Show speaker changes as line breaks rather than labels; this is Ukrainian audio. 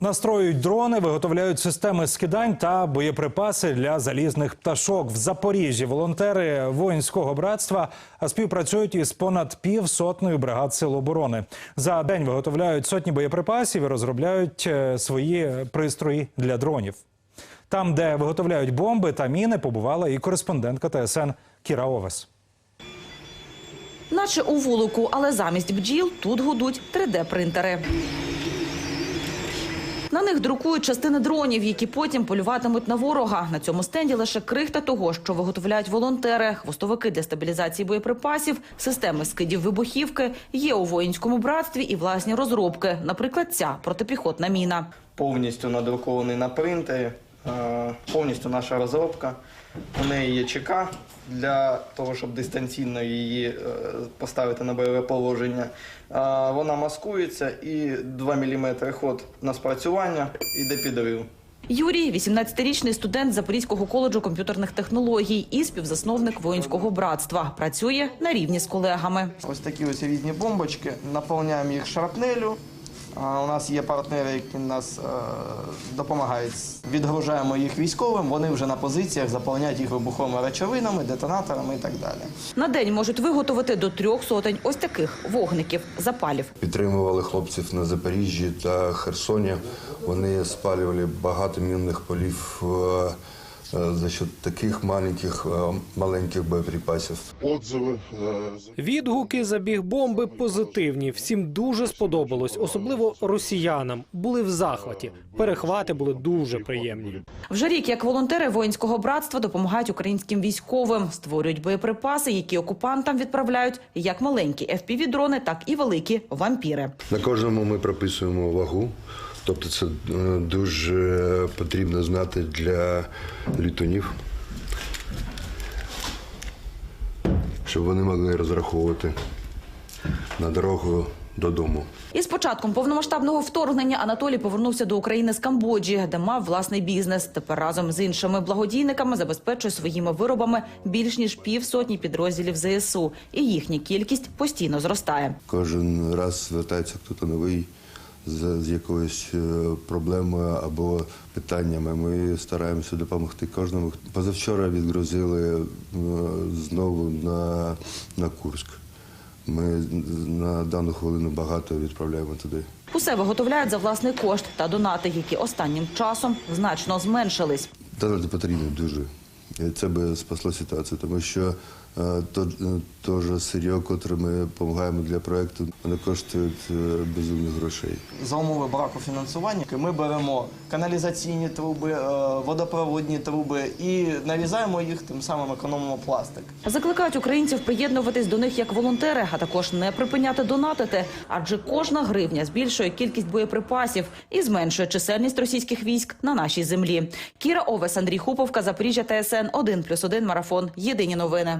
Настроюють дрони, виготовляють системи скидань та боєприпаси для залізних пташок. В Запоріжжі волонтери воїнського братства співпрацюють із понад півсотнею бригад сил оборони. За день виготовляють сотні боєприпасів і розробляють е, свої пристрої для дронів. Там, де виготовляють бомби та міни, побувала і кореспондентка ТСН Кіра Овес.
Наче у вулику, але замість бджіл тут гудуть 3D-принтери. На них друкують частини дронів, які потім полюватимуть на ворога. На цьому стенді лише крихта того, що виготовляють волонтери, хвостовики для стабілізації боєприпасів, системи скидів вибухівки. Є у воїнському братстві і власні розробки. Наприклад, ця протипіхотна міна.
повністю надрукований на принтері, повністю наша розробка. У неї є ЧК для того, щоб дистанційно її е, поставити на бойове положення. Е, Вона маскується і 2 мм ход на спрацювання іде підрив.
Юрій, 18-річний студент Запорізького коледжу комп'ютерних технологій і співзасновник воїнського братства. Працює на рівні з колегами.
Ось такі ось різні бомбочки. Наповняємо їх шрапнелю. У нас є партнери, які нас е, допомагають. Відгружаємо їх військовим. Вони вже на позиціях заповняють їх вибуховими речовинами, детонаторами і так далі.
На день можуть виготовити до трьох сотень ось таких вогників запалів.
Підтримували хлопців на Запоріжжі та Херсоні. Вони спалювали багато мінних полів е, за счет таких маленьких, е, маленьких боєприпасів.
отзывы. э, за-
Відгуки за біг бомби позитивні. Всім дуже сподобалось, особливо росіянам. Були в захваті. Перехвати були дуже приємні.
Вже рік як волонтери воїнського братства допомагають українським військовим, створюють боєприпаси, які окупантам відправляють як маленькі fpv дрони так і великі вампіри.
На кожному ми прописуємо вагу. Тобто це е, дуже потрібно знати для літунів, щоб вони могли розраховувати на дорогу додому.
І з початком повномасштабного вторгнення Анатолій повернувся до України з Камбоджі, де мав власний бізнес. Тепер разом з іншими благодійниками забезпечує своїми виробами більш ніж півсотні підрозділів ЗСУ, і їхня кількість постійно зростає.
Кожен раз звертається хтось новий з, з якоюсь е, проблемою або питаннями. Ми стараємося допомогти кожному. Позавчора відгрузили е, знову на, на Курськ. Ми на дану хвилину багато відправляємо туди.
Усе виготовляють за власний кошт та донати, які останнім часом значно зменшились.
Донати потрібні дуже. Це би спасло ситуацію, тому що е, то, е, то ж сир'я, котре ми допомагаємо для проекту, вони коштують е, безумних грошей.
За умови браку фінансування ми беремо каналізаційні труби, е, водопроводні труби і нарізаємо їх, тим самим економимо пластик.
Закликають українців приєднуватись до них як волонтери, а також не припиняти донатити, адже кожна гривня збільшує кількість боєприпасів і зменшує чисельність російських військ на нашій землі. Кіра Овес, Андрій Хуповка, Запоріжжя, ТСН 1+,1 марафон. Єдині новини.